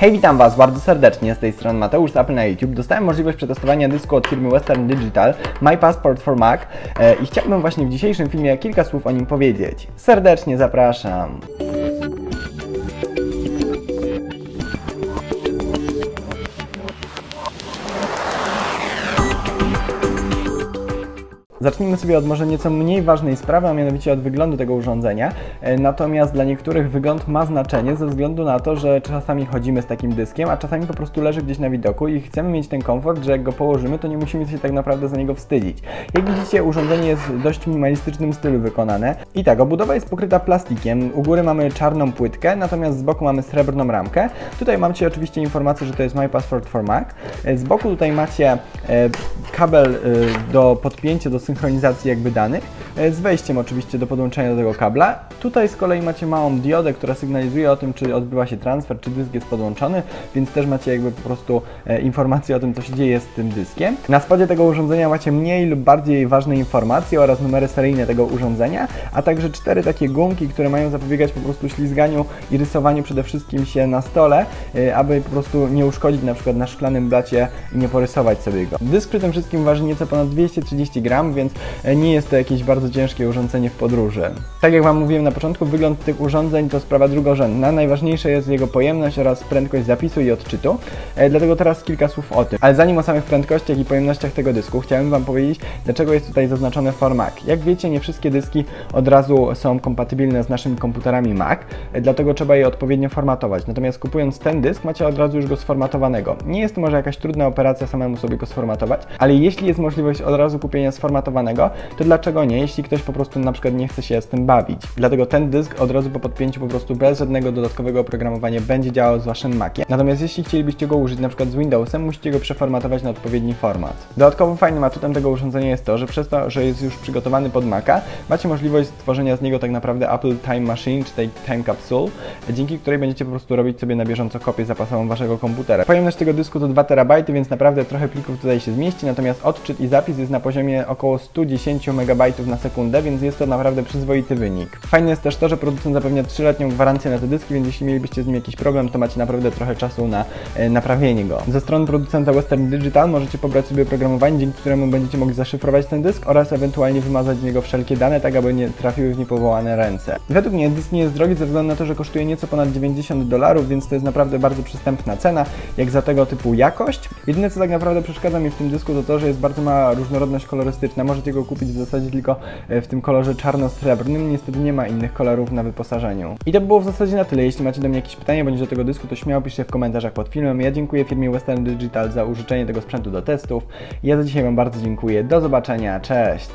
Hej, witam Was bardzo serdecznie, z tej strony Mateusz Apple na YouTube. Dostałem możliwość przetestowania dysku od firmy Western Digital My Passport for Mac e, i chciałbym właśnie w dzisiejszym filmie kilka słów o nim powiedzieć. Serdecznie zapraszam. Zacznijmy sobie od może nieco mniej ważnej sprawy, a mianowicie od wyglądu tego urządzenia. E, Natomiast dla niektórych wygląd ma znaczenie ze względu na to, że czasami chodzimy z takim dyskiem, a czasami po prostu leży gdzieś na widoku i chcemy mieć ten komfort, że jak go położymy, to nie musimy się tak naprawdę za niego wstydzić. Jak widzicie, urządzenie jest w dość minimalistycznym stylu wykonane. I tak, obudowa jest pokryta plastikiem. U góry mamy czarną płytkę, natomiast z boku mamy srebrną ramkę. Tutaj macie oczywiście informację, że to jest My Passport for Mac. E, Z boku tutaj macie e, kabel e, do podpięcia, do synchronizacji jakby danych, e, z wejściem oczywiście do podłączenia do tego kabla. Tutaj z kolei macie małą diodę, która sygnalizuje o tym, czy odbywa się transfer, czy dysk jest podłączony, więc też macie jakby po prostu e, informacje o tym, co się dzieje z tym dyskiem. Na spodzie tego urządzenia macie mniej lub bardziej ważne informacje oraz numery seryjne tego urządzenia, a także cztery takie gumki, które mają zapobiegać po prostu ślizganiu i rysowaniu przede wszystkim się na stole, e, aby po prostu nie uszkodzić na przykład na szklanym blacie i nie porysować sobie go. Dysk przy tym wszystkim waży nieco ponad 230 gram, więc e, nie jest to jakieś bardzo ciężkie urządzenie w podróży. Tak jak Wam mówiłem na początku, wygląd tych urządzeń to sprawa drugorzędna. Najważniejsze jest jego pojemność oraz prędkość zapisu i odczytu, e, dlatego teraz kilka słów o tym. Ale zanim o samych prędkościach i pojemnościach tego dysku, chciałem Wam powiedzieć, dlaczego jest tutaj zaznaczone for Mac. Jak wiecie, nie wszystkie dyski od razu są kompatybilne z naszymi komputerami Mac, e, dlatego trzeba je odpowiednio formatować. Natomiast kupując ten dysk, macie od razu już go sformatowanego. Nie jest to może jakaś trudna operacja samemu sobie go sformatować, ale jeśli jest możliwość od razu kupienia sformatowanego, to dlaczego nie, jeśli ktoś po prostu na przykład nie chce się z tym bawić. Dlatego ten dysk od razu po podpięciu po prostu bez żadnego dodatkowego oprogramowania będzie działał z waszym Maciem. Natomiast jeśli chcielibyście go użyć na przykład z Windowsem, musicie go przeformatować na odpowiedni format. Dodatkowo fajnym atutem tego urządzenia jest to, że przez to, że jest już przygotowany pod Maca, macie możliwość stworzenia z niego tak naprawdę Apple Time Machine, czy tej Time Capsule, dzięki której będziecie po prostu robić sobie na bieżąco kopię zapasową waszego komputera. Pojemność tego dysku to 2 terabajty, więc naprawdę trochę plików tutaj się zmieści, natomiast odczyt i zapis jest na poziomie około 110 MB na sekundę, więc jest to naprawdę przyzwoity wynik. Fajne jest też to, że producent zapewnia 3-letnią gwarancję na te dyski, więc jeśli mielibyście z nim jakiś problem, to macie naprawdę trochę czasu na e, naprawienie go. Ze strony producenta Western Digital możecie pobrać sobie oprogramowanie, dzięki któremu będziecie mogli zaszyfrować ten dysk oraz ewentualnie wymazać z niego wszelkie dane, tak aby nie trafiły w niepowołane ręce. Według mnie dysk nie jest drogi ze względu na to, że kosztuje nieco ponad 90 dolarów, więc to jest naprawdę bardzo przystępna cena, jak za tego typu jakość. Jedyne co tak naprawdę przeszkadza mi w tym dysku to to, że jest bardzo mała różnorodność kolorystyczna. Możecie go kupić w zasadzie tylko e, w tym kolorze czarno-srebrnym, niestety nie ma innych kolorów na wyposażeniu. I to by było w zasadzie na tyle. Jeśli macie do mnie jakieś pytania bądź do tego dysku, to śmiało piszcie w komentarzach pod filmem. Ja dziękuję firmie Western Digital za użyczenie tego sprzętu do testów. Ja za dzisiaj Wam bardzo dziękuję. Do zobaczenia. Cześć!